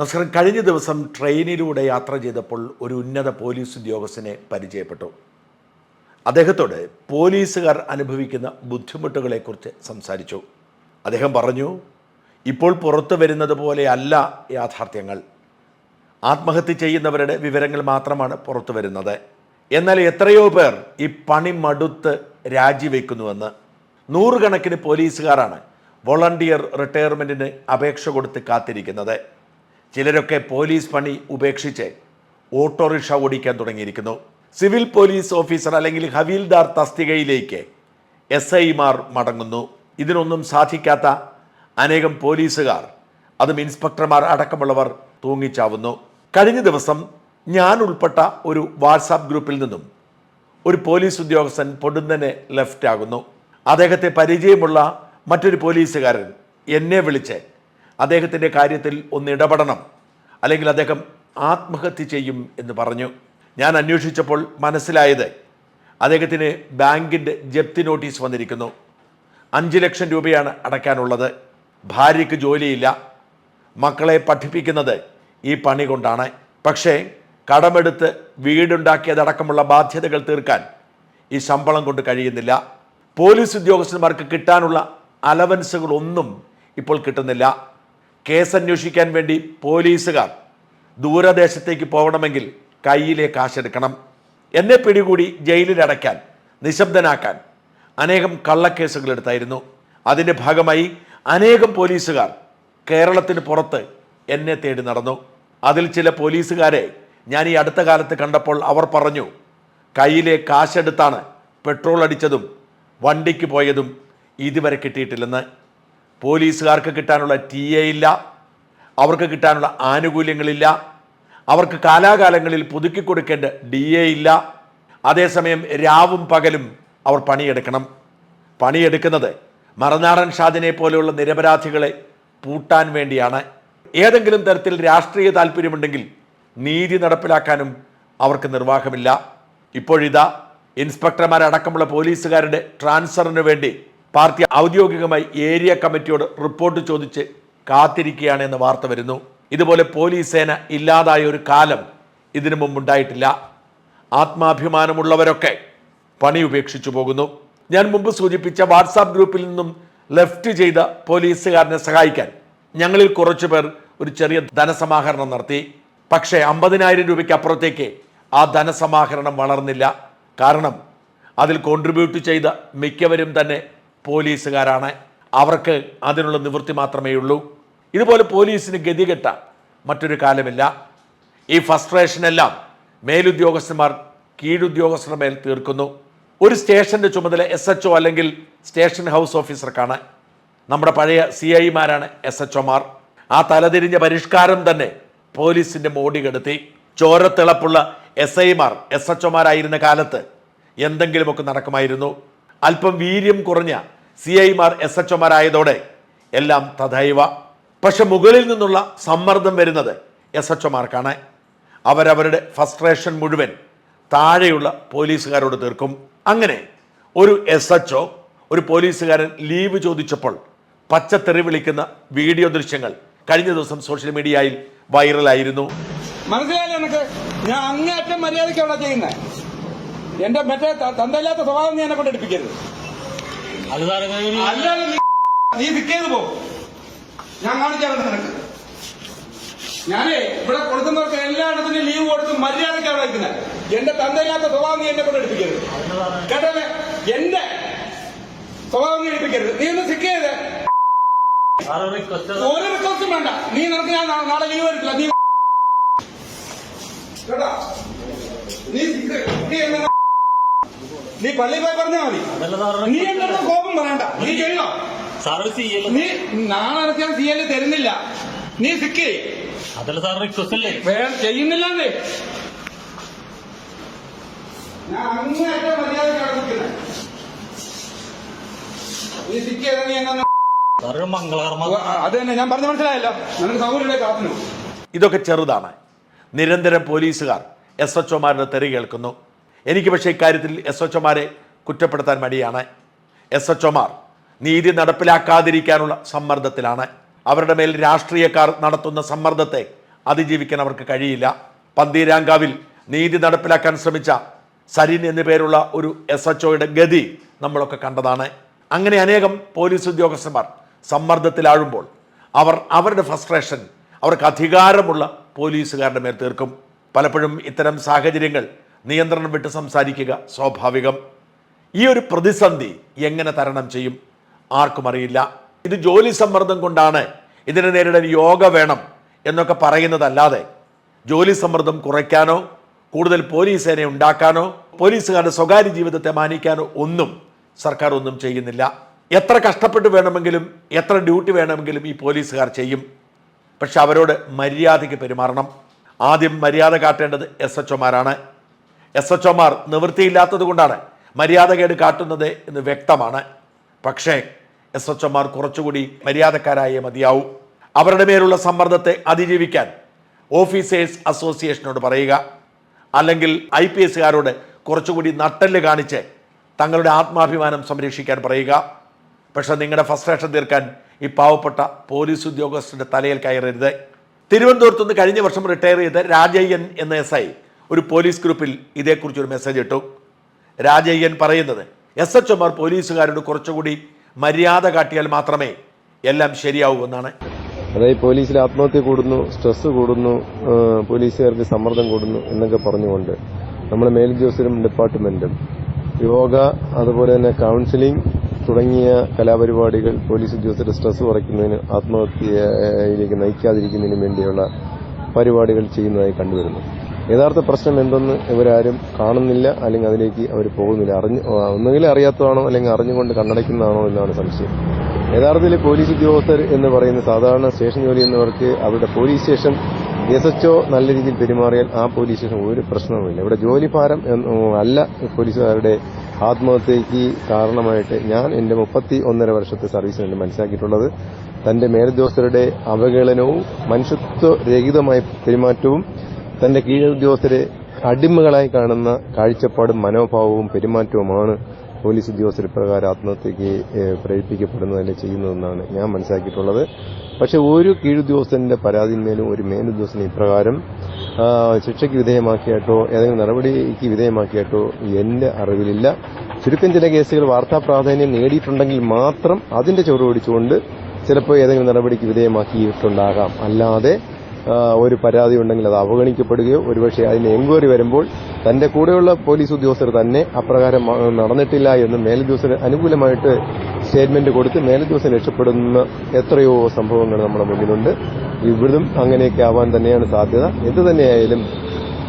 നമസ്കാരം. കഴിഞ്ഞ ദിവസം ട്രെയിനിലൂടെ യാത്ര ചെയ്തപ്പോൾ ഒരു ഉന്നത പോലീസ് ഉദ്യോഗസ്ഥനെ പരിചയപ്പെട്ടു. അദ്ദേഹത്തോട് പോലീസുകാർ അനുഭവിക്കുന്ന ബുദ്ധിമുട്ടുകളെക്കുറിച്ച് സംസാരിച്ചു. അദ്ദേഹം പറഞ്ഞു ഇപ്പോൾ പുറത്തു വരുന്നത് പോലെയല്ല യാഥാർത്ഥ്യങ്ങൾ. ആത്മഹത്യ ചെയ്യുന്നവരുടെ വിവരങ്ങൾ മാത്രമാണ് പുറത്തു വരുന്നത്. എന്നാൽ എത്രയോ പേർ ഈ പണി മടുത്ത് രാജിവെക്കുന്നുവെന്ന്. നൂറുകണക്കിന് പോലീസുകാരാണ് വോളണ്ടിയർ റിട്ടയർമെന്റിന് അപേക്ഷ കൊടുത്ത് കാത്തിരിക്കുന്നത്. ചിലരൊക്കെ പോലീസ് പണി ഉപേക്ഷിച്ച് ഓട്ടോറിക്ഷ ഓടിക്കാൻ തുടങ്ങിയിരിക്കുന്നു. സിവിൽ പോലീസ് ഓഫീസർ അല്ലെങ്കിൽ ഹവീൽദാർ തസ്തികയിലേക്ക് എസ് ഐമാർ മടങ്ങുന്നു. ഇതിനൊന്നും സാധിക്കാത്ത അനേകം പോലീസുകാർ അതും ഇൻസ്പെക്ടർമാർ അടക്കമുള്ളവർ തൂങ്ങിച്ചാവുന്നു. കഴിഞ്ഞ ദിവസം ഞാൻ ഉൾപ്പെട്ട ഒരു വാട്സാപ്പ് ഗ്രൂപ്പിൽ നിന്നും ഒരു പോലീസ് ഉദ്യോഗസ്ഥൻ പൊടുന്നനെ ലെഫ്റ്റ് ആകുന്നു അദ്ദേഹത്തെ പരിചയമുള്ള മറ്റൊരു പോലീസുകാരൻ എന്നെ വിളിച്ച് അദ്ദേഹത്തിന്റെ കാര്യത്തിൽ ഒന്ന് ഇടപെടണം. അല്ലെങ്കിൽ അദ്ദേഹം ആത്മഹത്യ ചെയ്യും എന്ന് പറഞ്ഞു. ഞാൻ അന്വേഷിച്ചപ്പോൾ മനസ്സിലായത് അദ്ദേഹത്തിന് ബാങ്കിന്റെ ജപ്തി നോട്ടീസ് വന്നിരിക്കുന്നു. അഞ്ച് ലക്ഷം രൂപയാണ് അടയ്ക്കാനുള്ളത്. ഭാര്യയ്ക്ക് ജോലിയില്ല. മക്കളെ പഠിപ്പിക്കുന്നത് ഈ പണി കൊണ്ടാണ്. പക്ഷേ കടമെടുത്ത് വീടുണ്ടാക്കിയതടക്കമുള്ള ബാധ്യതകൾ തീർക്കാൻ ഈ ശമ്പളം കൊണ്ട് കഴിയുന്നില്ല. പോലീസ് ഉദ്യോഗസ്ഥന്മാർക്ക് കിട്ടാനുള്ള അലവൻസുകളൊന്നും ഇപ്പോൾ കിട്ടുന്നില്ല. കേസ് അന്വേഷിക്കാൻ വേണ്ടി പോലീസുകാർ ദൂരദേശത്തേക്ക് പോകണമെങ്കിൽ കയ്യിലെ കാശെടുക്കണം. എന്നെ പിടികൂടി ജയിലിൽ അടയ്ക്കാൻ നിശബ്ദനാക്കാൻ അനേകം കള്ളക്കേസുകൾ എടുത്തായിരുന്നു. അതിന്റെ ഭാഗമായി അനേകം പോലീസുകാർ കേരളത്തിന് പുറത്ത് എന്നെ തേടി നടന്നു. അതിൽ ചില പോലീസുകാരെ ഞാൻ ഈ അടുത്ത കാലത്ത് കണ്ടപ്പോൾ അവർ പറഞ്ഞു കയ്യിലെ കാശെടുത്താണ് പെട്രോൾ അടിച്ചതും വണ്ടിക്ക് പോയതും ഇതുവരെ കിട്ടിയിട്ടില്ലെന്ന്. പോലീസുകാർക്ക് കിട്ടാനുള്ള ടി എ ഇല്ല അവർക്ക് കിട്ടാനുള്ള ആനുകൂല്യങ്ങളില്ല അവർക്ക് കാലാകാലങ്ങളിൽ പുതുക്കി കൊടുക്കേണ്ട ഡി എ ഇല്ല. അതേസമയം രാവും പകലും അവർ പണിയെടുക്കണം. പണിയെടുക്കുന്നത് മറുനാടൻ ഷാദിനെ പോലെയുള്ള നിരപരാധികളെ പൂട്ടാൻ വേണ്ടിയാണ്. ഏതെങ്കിലും തരത്തിൽ രാഷ്ട്രീയ താല്പര്യമുണ്ടെങ്കിൽ നീതി നടപ്പിലാക്കാനും അവർക്ക് നിർവാഹമില്ല. ഇപ്പോഴിതാ ഇൻസ്പെക്ടർമാരടക്കമുള്ള പോലീസുകാരുടെ ട്രാൻസ്ഫറിന് വേണ്ടി പാർട്ടി ഔദ്യോഗികമായി ഏരിയ കമ്മിറ്റിയോട് റിപ്പോർട്ട് ചോദിച്ച് കാത്തിരിക്കുകയാണ് എന്ന് വാർത്ത വരുന്നു. ഇതുപോലെ പോലീസ് സേന ഇല്ലാതായ ഒരു കാലം ഇതിനു മുമ്പുണ്ടായിട്ടില്ല. ആത്മാഭിമാനമുള്ളവരൊക്കെ പണി ഉപേക്ഷിച്ചു പോകുന്നു. ഞാൻ മുമ്പ് സൂചിപ്പിച്ച വാട്സാപ്പ് ഗ്രൂപ്പിൽ നിന്നും ലെഫ്റ്റ് ചെയ്ത പോലീസുകാരനെ സഹായിക്കാൻ ഞങ്ങളിൽ കുറച്ചു പേർ ഒരു ചെറിയ ധനസമാഹരണം നടത്തി. പക്ഷേ അമ്പതിനായിരം രൂപയ്ക്ക് അപ്പുറത്തേക്ക് ആ ധനസമാഹരണം വളർന്നില്ല. കാരണം അതിൽ കോൺട്രിബ്യൂട്ട് ചെയ്ത മിക്കവരും തന്നെ പോലീസുകാരാണ്. അവർക്ക് അതിനുള്ള നിവൃത്തി മാത്രമേ ഉള്ളൂ. ഇതുപോലെ പോലീസിന് ഗതികെട്ട മറ്റൊരു കാലമില്ല. ഈ ഫസ്ട്രേഷനെല്ലാം മേലുദ്യോഗസ്ഥന്മാർ കീഴുദ്യോഗസ്ഥരുടെ മേൽ തീർക്കുന്നു. ഒരു സ്റ്റേഷന്റെ ചുമതല എസ് എച്ച് അല്ലെങ്കിൽ സ്റ്റേഷൻ ഹൗസ് ഓഫീസർക്കാണ്. നമ്മുടെ പഴയ സി ഐമാരാണ് എസ് എച്ച് ഒമാർ ആ തലതിരിഞ്ഞ പരിഷ്കാരം തന്നെ പോലീസിന്റെ മോടി കെടുത്തി. ചോരത്തിളപ്പുള്ള എസ് ഐമാർ എസ് എച്ച് ഒമാരായിരുന്ന കാലത്ത് എന്തെങ്കിലുമൊക്കെ നടക്കുമായിരുന്നു. അല്പം വീര്യം കുറഞ്ഞ സി ഐമാർ എസ് എച്ച് ഒമാരായതോടെ എല്ലാം തഥൈവ. പക്ഷെ മുകളിൽ നിന്നുള്ള സമ്മർദ്ദം വരുന്നത് എസ് എച്ച് ഒമാർക്കാണ് അവരവരുടെ ഫസ്ട്രേഷൻ മുഴുവൻ താഴെയുള്ള പോലീസുകാരോട് തീർക്കും. അങ്ങനെ ഒരു എസ് എച്ച് ഒരു പോലീസുകാരൻ ലീവ് ചോദിച്ചപ്പോൾ പച്ചത്തെറി വിളിക്കുന്ന വീഡിയോ ദൃശ്യങ്ങൾ കഴിഞ്ഞ ദിവസം സോഷ്യൽ മീഡിയയിൽ വൈറലായിരുന്നു. മനസ്സിലായില്ല ഞാൻ അങ്ങേയറ്റം മര്യാദയ്ക്ക് അവിടെ ചെയ്യുന്നത് എന്റെ മറ്റേ തന്തയില്ലാത്ത സ്വഭാവം നീ എന്നെ കൊണ്ട് എടുപ്പിക്കരുത്. അല്ലാതെ നീ വിൽക്കേത് പോ. ഞാൻ കാണിക്കാറുണ്ട് നിനക്ക്. ഞാനേ ഇവിടെ കൊടുക്കുന്നവർക്ക് എല്ലായിടത്തിനും ലീവ് കൊടുത്ത് മര്യാദയ്ക്ക് അവിടെ വയ്ക്കുന്നത്. എന്റെ തന്തയില്ലാത്ത സ്വഭാവം നീ എന്നെ കൊണ്ട് എടുപ്പിക്കരുത്. കേട്ടല്ലേ എന്റെ സ്വഭാവം നീ എടുപ്പിക്കരുത്. നീ ഒന്ന് സിക്കേത് ചെയ്ത്. ഒരു റിക്വസ്റ്റും വേണ്ട. നീ നിനക്ക് ഞാൻ നാളെ ലീവ് വരില്ല നീ കേട്ടാ? നീ സിക്ക്. നീ എന്നെ നീ പള്ളി പോയി പറഞ്ഞാ മതി. നീ എന്നോട് കോപം പറയണ്ട. നീ ചെയ്യണോ സർവീസ് നീ നാളെ ഇറക്കിയാൽ സി എൽ തരുന്നില്ല. നീ സിക്ക്. അതല്ല സാർ റിക്വസ്റ്റ് അല്ലേ? വേറെ ചെയ്യുന്നില്ലെന്നേ. ഞാൻ അങ്ങേറ്റം മര്യാദ കിടക്കുന്നത് നീ സിക്ക് ചെയ്താൽ നീ എന്നാ അത് തന്നെ ഞാൻ പറഞ്ഞ മനസ്സിലായല്ലോ. നിനക്ക് സൗകര്യം കാത്തിനു ഇതൊക്കെ ചെറുതാണ്. നിരന്തരം പോലീസുകാർ എസ് എച്ച് ഒമാരുടെ തെറി കേൾക്കുന്നു. എനിക്ക് പക്ഷേ ഇക്കാര്യത്തിൽ എസ് എച്ച് ഒമാരെ കുറ്റപ്പെടുത്താൻ മടിയാണ്. എസ് എച്ച് ഒമാർ നീതി നടപ്പിലാക്കാതിരിക്കാനുള്ള സമ്മർദ്ദത്തിലാണ്. അവരുടെ മേൽ രാഷ്ട്രീയക്കാർ നടത്തുന്ന സമ്മർദ്ദത്തെ അതിജീവിക്കാൻ അവർക്ക് കഴിയില്ല. പന്തീരാങ്കാവിൽ നീതി നടപ്പിലാക്കാൻ ശ്രമിച്ച സരിൻ എന്നു പേരുള്ള ഒരു എസ് എച്ച് ഒയുടെ ഗതി നമ്മളൊക്കെ കണ്ടതാണ്. അങ്ങനെ അനേകം പോലീസ് ഉദ്യോഗസ്ഥന്മാർ സമ്മർദ്ദത്തിലാഴുമ്പോൾ അവർ അവരുടെ ഫ്രസ്ട്രേഷൻ അവർക്ക് അധികാരമുള്ള പോലീസുകാരുടെ മേൽ തീർക്കും. പലപ്പോഴും ഇത്തരം സാഹചര്യങ്ങൾ നിയന്ത്രണം വിട്ട് സംസാരിക്കുക സ്വാഭാവികം. ഈ ഒരു പ്രതിസന്ധി എങ്ങനെ തരണം ചെയ്യും? ആർക്കും അറിയില്ല. ഇത് ജോലി സമ്മർദ്ദം കൊണ്ടാണ്. ഇതിനെ നേരിടാൻ യോഗ വേണം എന്നൊക്കെ പറയുന്നതല്ലാതെ ജോലി സമ്മർദ്ദം കുറയ്ക്കാനോ കൂടുതൽ പോലീസ് സേന ഉണ്ടാക്കാനോ പോലീസുകാരുടെ സ്വകാര്യ ജീവിതത്തെ മാനിക്കാനോ ഒന്നും സർക്കാർ ഒന്നും ചെയ്യുന്നില്ല. എത്ര കഷ്ടപ്പെട്ട് വേണമെങ്കിലും എത്ര ഡ്യൂട്ടി വേണമെങ്കിലും ഈ പോലീസുകാർ ചെയ്യും. പക്ഷെ അവരോട് മര്യാദയ്ക്ക് പെരുമാറണം. ആദ്യം മര്യാദ കാട്ടേണ്ടത് എസ് എച്ച് ഒമാരാണ് എസ് എച്ച് ഒമാർ നിവൃത്തിയില്ലാത്തത് കൊണ്ടാണ് മര്യാദകേട് കാട്ടുന്നത് എന്ന് വ്യക്തമാണ്. പക്ഷേ എസ് എച്ച് ഒമാർ കുറച്ചുകൂടി മര്യാദക്കാരായേ മതിയാവൂ. അവരുടെ മേലുള്ള സമ്മർദ്ദത്തെ അതിജീവിക്കാൻ ഓഫീസേഴ്സ് അസോസിയേഷനോട് പറയുക. അല്ലെങ്കിൽ ഐ പി എസ്സുകാരോട് കുറച്ചുകൂടി നട്ടൽ കാണിച്ച് തങ്ങളുടെ ആത്മാഭിമാനം സംരക്ഷിക്കാൻ പറയുക. പക്ഷേ നിങ്ങളുടെ ഫസ്ട്രേഷൻ തീർക്കാൻ ഈ പാവപ്പെട്ട പോലീസ് ഉദ്യോഗസ്ഥരുടെ തലയിൽ കയറരുത്. തിരുവനന്തപുരത്തുനിന്ന് കഴിഞ്ഞ വർഷം റിട്ടയർ ചെയ്ത രാജയ്യൻ എന്ന എസ് ഐ ഒരു പോലീസ് ഗ്രൂപ്പിൽ ഇതേക്കുറിച്ച് ഒരു മെസ്സേജ് ഇട്ടു. രാജയ്യൻ പറയുന്നത് എസ് എച്ച് ഒമാർ പോലീസുകാരോട് കുറച്ചുകൂടി മര്യാദ കാട്ടിയാൽ മാത്രമേ എല്ലാം ശരിയാവൂ എന്നാണ്. അതായത് പോലീസിൽ ആത്മഹത്യ കൂടുന്നു സ്ട്രെസ് കൂടുന്നു പോലീസുകാർക്ക് സമ്മർദ്ദം കൂടുന്നു എന്നൊക്കെ പറഞ്ഞുകൊണ്ട് നമ്മുടെ മേലുദ്യോഗസ്ഥരും ഡിപ്പാർട്ട്മെന്റും യോഗ അതുപോലെ തന്നെ കൌൺസിലിംഗ് തുടങ്ങിയ കലാപരിപാടികൾ പോലീസ് ഉദ്യോഗസ്ഥരുടെ സ്ട്രെസ് കുറയ്ക്കുന്നതിന് ആത്മഹത്യയിലേക്ക് നയിക്കാതിരിക്കുന്നതിന് വേണ്ടിയുള്ള പരിപാടികൾ ചെയ്യുന്നതായി കണ്ടുവരുന്നു. യഥാർത്ഥ പ്രശ്നം എന്തെന്ന് ഇവരാരും കാണുന്നില്ല അല്ലെങ്കിൽ അതിലേക്ക് അവർ പോകുന്നില്ല. അറിഞ്ഞ് ഒന്നുകിൽ അറിയാത്തതാണോ അല്ലെങ്കിൽ അറിഞ്ഞുകൊണ്ട് കണ്ണടയ്ക്കുന്നതാണോ എന്നാണ് സംശയം. യഥാർത്ഥത്തിൽ പോലീസ് ഉദ്യോഗസ്ഥർ എന്ന് പറയുന്ന സാധാരണ സ്റ്റേഷൻ ജോലി എന്നിവർക്ക് അവരുടെ പോലീസ് സ്റ്റേഷൻ എസ് എച്ച്ഒ നല്ല രീതിയിൽ പെരുമാറിയാൽ ആ പോലീസ് സ്റ്റേഷൻ ഒരു പ്രശ്നവുമില്ല. ഇവിടെ ജോലിഭാരം അല്ല പോലീസുകാരുടെ ആത്മഹത്യയ്ക്ക് കാരണമായിട്ട് ഞാൻ എന്റെ മുപ്പത്തി ഒന്നര വർഷത്തെ സർവീസിൽ നിന്ന് മനസ്സിലാക്കിയിട്ടുള്ളത്. തന്റെ മേലുദ്യോഗസ്ഥരുടെ അവഹേളനവും മനുഷ്യത്വരഹിതമായ പെരുമാറ്റവും തന്റെ കീഴുദ്യോഗസ്ഥരെ അടിമകളായി കാണുന്ന കാഴ്ചപ്പാടും മനോഭാവവും പെരുമാറ്റവുമാണ് പോലീസ് ഉദ്യോഗസ്ഥർ ഇപ്രകാരം ആത്മഹത്യക്ക് പ്രേരിപ്പിക്കപ്പെടുന്നത് പ്രേരിപ്പിക്കപ്പെടുന്നതല്ലേ ചെയ്യുന്നതെന്നാണ് ഞാൻ മനസ്സിലാക്കിയിട്ടുള്ളത്. പക്ഷെ ഒരു കീഴുദ്യോഗസ്ഥന്റെ പരാതിന്മേലും ഒരു മേലുദ്യോഗസ്ഥനെ ഇപ്രകാരം ശിക്ഷയ്ക്ക് വിധേയമാക്കിയായിട്ടോ ഏതെങ്കിലും നടപടിക്ക് വിധേയമാക്കിയായിട്ടോ എന്റെ അറിവിലില്ല. ചുരുക്കം ചില കേസുകൾ വാർത്താ പ്രാധാന്യം നേടിയിട്ടുണ്ടെങ്കിൽ മാത്രം അതിന്റെ ചുവട് പിടിച്ചുകൊണ്ട് ചിലപ്പോൾ ഏതെങ്കിലും നടപടിക്ക് വിധേയമാക്കിയിട്ടുണ്ടാകാം. അല്ലാതെ ഒരു പരാതി ഉണ്ടെങ്കിൽ അത് അവഗണിക്കപ്പെടുകയോ ഒരുപക്ഷെ അതിന് എൻക്വയറി വരുമ്പോൾ തന്റെ കൂടെയുള്ള പോലീസ് ഉദ്യോഗസ്ഥർ തന്നെ അപ്രകാരം നടന്നിട്ടില്ല എന്ന് മേലുദ്യോഗസ്ഥർ അനുകൂലമായിട്ട് സ്റ്റേറ്റ്മെന്റ് കൊടുത്ത് മേലുദ്യോഗസ്ഥൻ രക്ഷപ്പെടുന്ന എത്രയോ സംഭവങ്ങൾ നമ്മുടെ മുന്നിലുണ്ട്. ഇവിടും അങ്ങനെയൊക്കെ ആവാൻ തന്നെയാണ് സാധ്യത. എന്ത് തന്നെയായാലും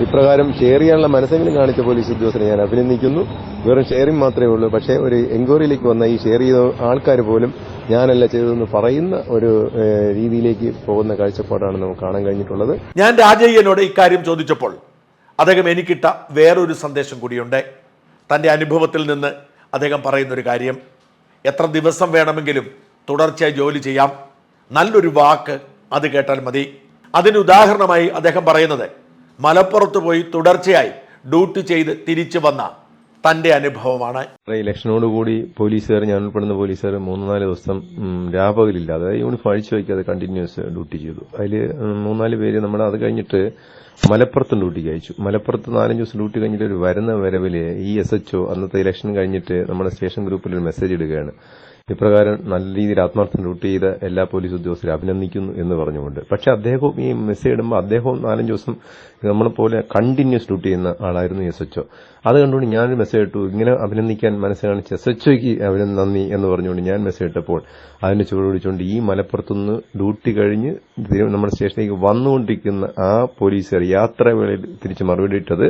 ഇപ്രകാരം ഷെയർ ചെയ്യാനുള്ള മനസ്സെങ്കിലും കാണിച്ച പോലീസ് ഉദ്യോഗസ്ഥനെ ഞാൻ അഭിനന്ദിക്കുന്നു. വെറും ഷെയറിംഗ് മാത്രമേ ഉള്ളൂ. പക്ഷേ ഒരു എൻക്വയറിയിലേക്ക് വന്ന ഈ ഷെയർ ചെയ്ത ആൾക്കാർ പോലും ഞാനല്ല ചെയ്തതെന്ന് പറയുന്ന ഒരു രീതിയിലേക്ക് പോകുന്ന കാഴ്ചപ്പാടാണ് നമുക്ക് കാണാൻ കഴിഞ്ഞിട്ടുള്ളത്. ഞാൻ രാജയ്യനോട് ഇക്കാര്യം ചോദിച്ചപ്പോൾ അദ്ദേഹം എനിക്കിട്ട വേറൊരു സന്ദേശം കൂടിയുണ്ട്. തന്റെ അനുഭവത്തിൽ നിന്ന് അദ്ദേഹം പറയുന്നൊരു കാര്യം. എത്ര ദിവസം വേണമെങ്കിലും തുടർച്ചയായി ജോലി ചെയ്യാം. നല്ലൊരു വാക്ക് അത് കേട്ടാൽ മതി. അതിന് ഉദാഹരണമായി അദ്ദേഹം പറയുന്നത് മലപ്പുറത്ത് പോയി തുടർച്ചയായി ഡ്യൂട്ടി ചെയ്ത് തിരിച്ചു വന്ന തന്റെ അനുഭവമാണ്. ഇലക്ഷനോടുകൂടി പോലീസുകാർ ഞാൻ ഉൾപ്പെടുന്ന പോലീസുകാർ മൂന്ന് നാല് ദിവസം രാപകലില്ല. രാപകലില്ലാതെ അതായത് യൂണിഫോം അഴിച്ചു വയ്ക്കാതെ കണ്ടിന്യൂസ് ഡ്യൂട്ടി ചെയ്തു. അതിൽ മൂന്നാൽ പേര് നമ്മൾ അത് കഴിഞ്ഞിട്ട് മലപ്പുറത്തും ഡ്യൂട്ടിക്ക് അയച്ചു. മലപ്പുറത്ത് നാലഞ്ച് ദിവസം ഡ്യൂട്ടി കഴിഞ്ഞിട്ട് ഒരു വരുന്ന വരവിൽ ഈ എസ് എച്ച്ഒ അന്നത്തെ ഇലക്ഷൻ കഴിഞ്ഞിട്ട് നമ്മുടെ സ്റ്റേഷൻ ഗ്രൂപ്പിൽ ഒരു മെസ്സേജ് ഇടുകയാണ്. ഇപ്രകാരം നല്ല രീതിയിൽ ആത്മാർത്ഥം ഡ്യൂട്ടി ചെയ്ത എല്ലാ പോലീസ് ഉദ്യോഗസ്ഥരെ അഭിനന്ദിക്കുന്നു എന്ന് പറഞ്ഞുകൊണ്ട്. പക്ഷെ അദ്ദേഹവും ഈ മെസ്സേജ് ഇടുമ്പോൾ അദ്ദേഹവും നാലഞ്ച് ദിവസം നമ്മളെപ്പോലെ കണ്ടിന്യൂസ് ഡ്യൂട്ടി ചെയ്യുന്ന ആളായിരുന്നു എസ് എച്ച്ഒ അത് കണ്ടുകൊണ്ട് ഞാനൊരു മെസ്സേജ് ഇട്ടു. ഇങ്ങനെ അഭിനന്ദിക്കാൻ മനസ്സ് കാണിച്ച് എസ് എച്ച്ഒയ്ക്ക് അഭിനന്ദ നന്ദി എന്ന് പറഞ്ഞുകൊണ്ട് ഞാൻ മെസ്സേജ് ഇട്ടപ്പോൾ അതിന് ചുവടുപിടിച്ചുകൊണ്ട് ഈ മലപ്പുറത്തുനിന്ന് ഡ്യൂട്ടി കഴിഞ്ഞ് നമ്മുടെ സ്റ്റേഷനിലേക്ക് വന്നുകൊണ്ടിരിക്കുന്ന ആ പോലീസുകാർ യാത്ര വേളയിൽ തിരിച്ച് മറുപടി ഇട്ടത്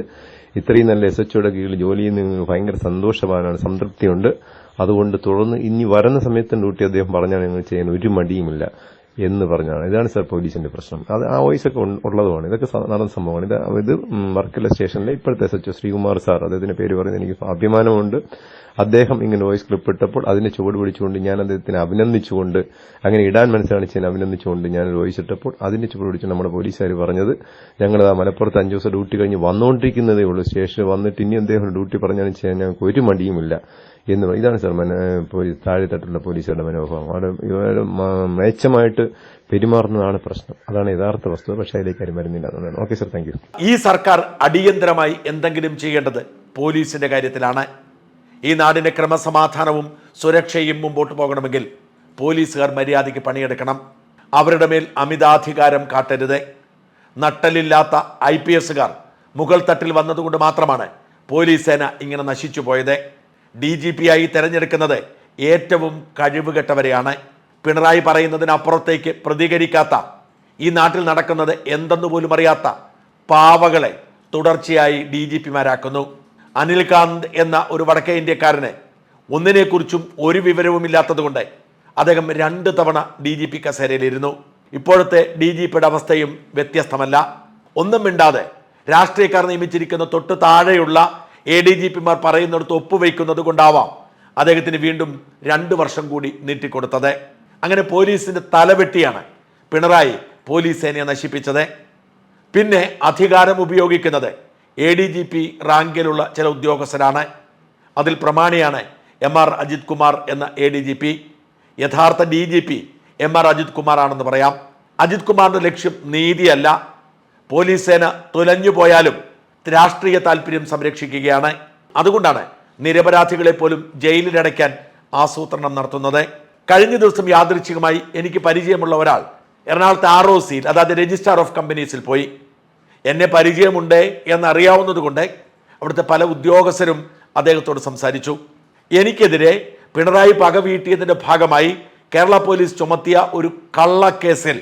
ഇത്രയും നല്ല എസ് എച്ച്ഒയുടെ കീഴിൽ ജോലി ചെയ്യുന്ന ഭയങ്കര സന്തോഷവാനാണ് സംതൃപ്തിയുണ്ട്. അതുകൊണ്ട് തുടർന്ന് ഇനി വരുന്ന സമയത്ത് ഡ്യൂട്ടി അദ്ദേഹം പറഞ്ഞാൽ ഞങ്ങൾ ചെയ്യാൻ ഒരു മടിയുമില്ല. എന്ന് പറഞ്ഞാണ്. ഇതാണ് സാർ പോലീസിന്റെ പ്രശ്നം. അത് ആ വോയിസ് ഒക്കെ ഉള്ളതുമാണ്. ഇതൊക്കെ നടന്ന സംഭവമാണ്. ഇത് ഇത് വർക്കല സ്റ്റേഷനിലെ ഇപ്പോഴത്തെ എസ് എച്ച് ശ്രീകുമാർ സാർ അദ്ദേഹത്തിന്റെ പേര് പറയുന്നത് എനിക്ക് അഭിമാനമുണ്ട്. അദ്ദേഹം ഇങ്ങനെ വോയിസ് ക്ലിപ്പ് ഇട്ടപ്പോൾ അതിനെ ചുവട് പിടിച്ചുകൊണ്ട് ഞാൻ അദ്ദേഹത്തിനെ അഭിനന്ദിച്ചുകൊണ്ട് അങ്ങനെ ഇടാൻ മനസ്സാണിച്ചതിനെ അഭിനന്ദിച്ചുകൊണ്ട് ഞാൻ വോയിസ് ഇട്ടപ്പോൾ അതിന്റെ ചുവട് പിടിച്ച് നമ്മുടെ പോലീസുകാർ പറഞ്ഞത് ഞങ്ങൾ ആ മലപ്പുറത്ത് അഞ്ചു ദിവസം ഡ്യൂട്ടി കഴിഞ്ഞ് വന്നുകൊണ്ടിരിക്കുന്നതേ ഉള്ളൂ. സ്റ്റേഷനിൽ വന്നിട്ട് ഇനി അദ്ദേഹം ഡ്യൂട്ടി പറഞ്ഞാലും ചെയ്യാൻ ഞങ്ങൾക്ക് ഒരു മടിയുമില്ല. എന്ന് പറയും. ഇതാണ് സാർ മന താഴെത്തട്ടുള്ള പോലീസുകാരുടെ മനോഭാവം. അവിടെ ഇവർ മേച്ചമായിട്ട് പെരുമാറുന്നതാണ് പ്രശ്നം. അതാണ് യഥാർത്ഥ വസ്തുത പക്ഷേ അതിലേക്ക് ആരും വരുന്നില്ല എന്നുള്ളതാണ്. ഓക്കെ സാർ താങ്ക് ഈ സർക്കാർ അടിയന്തരമായി എന്തെങ്കിലും ചെയ്യേണ്ടത് പോലീസിന്റെ കാര്യത്തിലാണ്. ഈ നാടിന്റെ ക്രമസമാധാനവും സുരക്ഷയും മുമ്പോട്ട് പോകണമെങ്കിൽ പോലീസുകാർ മര്യാദയ്ക്ക് പണിയെടുക്കണം. അവരുടെ മേൽ അമിതാധികാരം കാട്ടരുത്. നട്ടലില്ലാത്ത ഐ പി എസുകാർ മുകൾ തട്ടിൽ വന്നതുകൊണ്ട് മാത്രമാണ് പോലീസ് സേന ഇങ്ങനെ നശിച്ചു പോയത്. ഡി ജി പി ആയി തിരഞ്ഞെടുക്കുന്നത് ഏറ്റവും കഴിവുകെട്ടവരെയാണ്. പിണറായി പറയുന്നതിനപ്പുറത്തേക്ക് പ്രതികരിക്കാത്ത ഈ നാട്ടിൽ നടക്കുന്നത് എന്തെന്ന് പോലും അറിയാത്ത പാവകളെ തുടർച്ചയായി ഡി ജി പിമാരാക്കുന്നു. അനിൽകാന്ത് എന്ന ഒരു വടക്കേ ഇന്ത്യക്കാരന് ഒന്നിനെക്കുറിച്ചും ഒരു വിവരവുമില്ലാത്തതുകൊണ്ട് അദ്ദേഹം രണ്ട് തവണ ഡി ജി പി കസേരയിലിരുന്നു. ഇപ്പോഴത്തെ ഡി ജി പിയുടെ അവസ്ഥയും വ്യത്യസ്തമല്ല. ഒന്നും മിണ്ടാതെ രാഷ്ട്രീയക്കാർ നിയമിച്ചിരിക്കുന്ന തൊട്ട് താഴെയുള്ള എ ഡി ജി പിമാർ പറയുന്നിടത്ത് ഒപ്പുവയ്ക്കുന്നത് കൊണ്ടാവാം അദ്ദേഹത്തിന് വീണ്ടും രണ്ട് വർഷം കൂടി നീട്ടിക്കൊടുത്തത്. അങ്ങനെ പോലീസിന്റെ തലവെട്ടിയാണ് പിണറായി പോലീസ് സേനയെ നശിപ്പിച്ചത്. പിന്നെ അധികാരം ഉപയോഗിക്കുന്നത് എ ഡി ജി പി റാങ്കിലുള്ള ചില ഉദ്യോഗസ്ഥരാണ്. അതിൽ പ്രമാണിയാണ് എം ആർ അജിത് കുമാർ എന്ന എ ഡി ജി പി യഥാർത്ഥ D G P M R Ajith Kumar ആണെന്ന് പറയാം. അജിത് കുമാറിന്റെ ലക്ഷ്യം നീതിയല്ല. പോലീസ് സേന തുലഞ്ഞു പോയാലും രാഷ്ട്രീയ താല്പര്യം സംരക്ഷിക്കുകയാണ്. അതുകൊണ്ടാണ് നിരപരാധികളെ പോലും ജയിലിലടയ്ക്കാൻ ആസൂത്രണം നടത്തുന്നത്. കഴിഞ്ഞ ദിവസം യാദൃച്ഛികമായി എനിക്ക് പരിചയമുള്ള ഒരാൾ എറണാകുളത്തെ ആർ ഒ സിയിൽ അതായത് രജിസ്ട്രാർ ഓഫ് കമ്പനീസിൽ പോയി. എന്നെ പരിചയമുണ്ട് എന്നറിയാവുന്നതുകൊണ്ട് അവിടുത്തെ പല ഉദ്യോഗസ്ഥരും അദ്ദേഹത്തോട് സംസാരിച്ചു. എനിക്കെതിരെ പിണറായി പക വീട്ടിയതിന്റെ ഭാഗമായി കേരള പോലീസ് ചുമത്തിയ ഒരു കള്ളക്കേസിൽ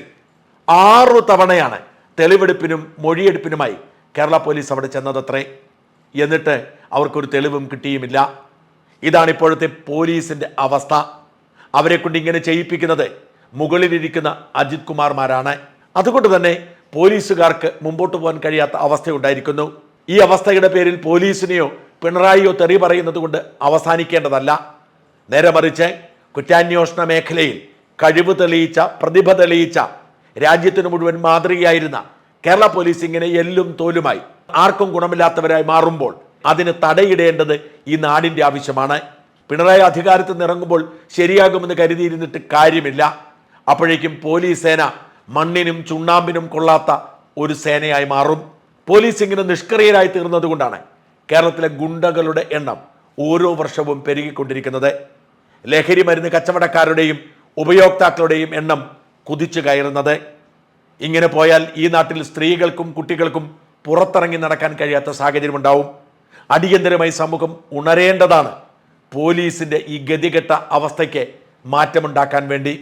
ആറു തവണയാണ് തെളിവെടുപ്പിനും മൊഴിയെടുപ്പിനുമായി കേരള പോലീസ് അവിടെ ചെന്നതത്രേ. എന്നിട്ട് അവർക്കൊരു തെളിവും കിട്ടിയുമില്ല. ഇതാണ് ഇപ്പോഴത്തെ പോലീസിന്റെ അവസ്ഥ. അവരെ കൊണ്ട് ഇങ്ങനെ ചെയ്യിപ്പിക്കുന്നത് മുകളിലിരിക്കുന്ന അജിത് കുമാർമാരാണ്. അതുകൊണ്ട് തന്നെ പോലീസുകാർക്ക് മുമ്പോട്ട് പോകാൻ കഴിയാത്ത അവസ്ഥയുണ്ടായിരിക്കുന്നു. ഈ അവസ്ഥയുടെ പേരിൽ പോലീസിനെയോ പിണറായിയോ തെറി പറയുന്നത് കൊണ്ട് അവസാനിക്കേണ്ടതല്ല. നേരെ മറിച്ച് കുറ്റാന്വേഷണ മേഖലയിൽ കഴിവ് തെളിയിച്ച പ്രതിഭ തെളിയിച്ച രാജ്യത്തിന് മുഴുവൻ മാതൃകയായിരുന്ന കേരള പോലീസ് ഇങ്ങനെ എല്ലും തോലുമായി ആർക്കും ഗുണമില്ലാത്തവരായി മാറുമ്പോൾ അതിന് തടയിടേണ്ടത് ഈ നാടിന്റെ ആവശ്യമാണ്. പിണറായി അധികാരത്തിൽ നിറങ്ങുമ്പോൾ ശരിയാകുമെന്ന് കരുതിയിരുന്നിട്ട് കാര്യമില്ല. അപ്പോഴേക്കും പോലീസ് സേന മണ്ണിനും ചുണ്ണാമ്പിനും കൊള്ളാത്ത ഒരു സേനയായി മാറും. പോലീസ് ഇങ്ങനെ നിഷ്ക്രിയരായി തീർന്നതുകൊണ്ടാണ് കേരളത്തിലെ ഗുണ്ടകളുടെ എണ്ണം ഓരോ വർഷവും പെരുകിക്കൊണ്ടിരിക്കുന്നത്. ലഹരി മരുന്ന് കച്ചവടക്കാരുടെയും ഉപയോക്താക്കളുടെയും എണ്ണം കുതിച്ചു കയറുന്നത്. ഇങ്ങനെ പോയാൽ ഈ നാട്ടിൽ സ്ത്രീകൾക്കും കുട്ടികൾക്കും പുറത്തിറങ്ങി നടക്കാൻ കഴിയാത്ത സാഹചര്യം ഉണ്ടാവും അടിയന്തരമായി സമൂഹം ഉണരേണ്ടതാണ്. പോലീസിന്റെ ഈ ഗതികെട്ട അവസ്ഥയ്ക്ക് മാറ്റമുണ്ടാക്കാൻ വേണ്ടി.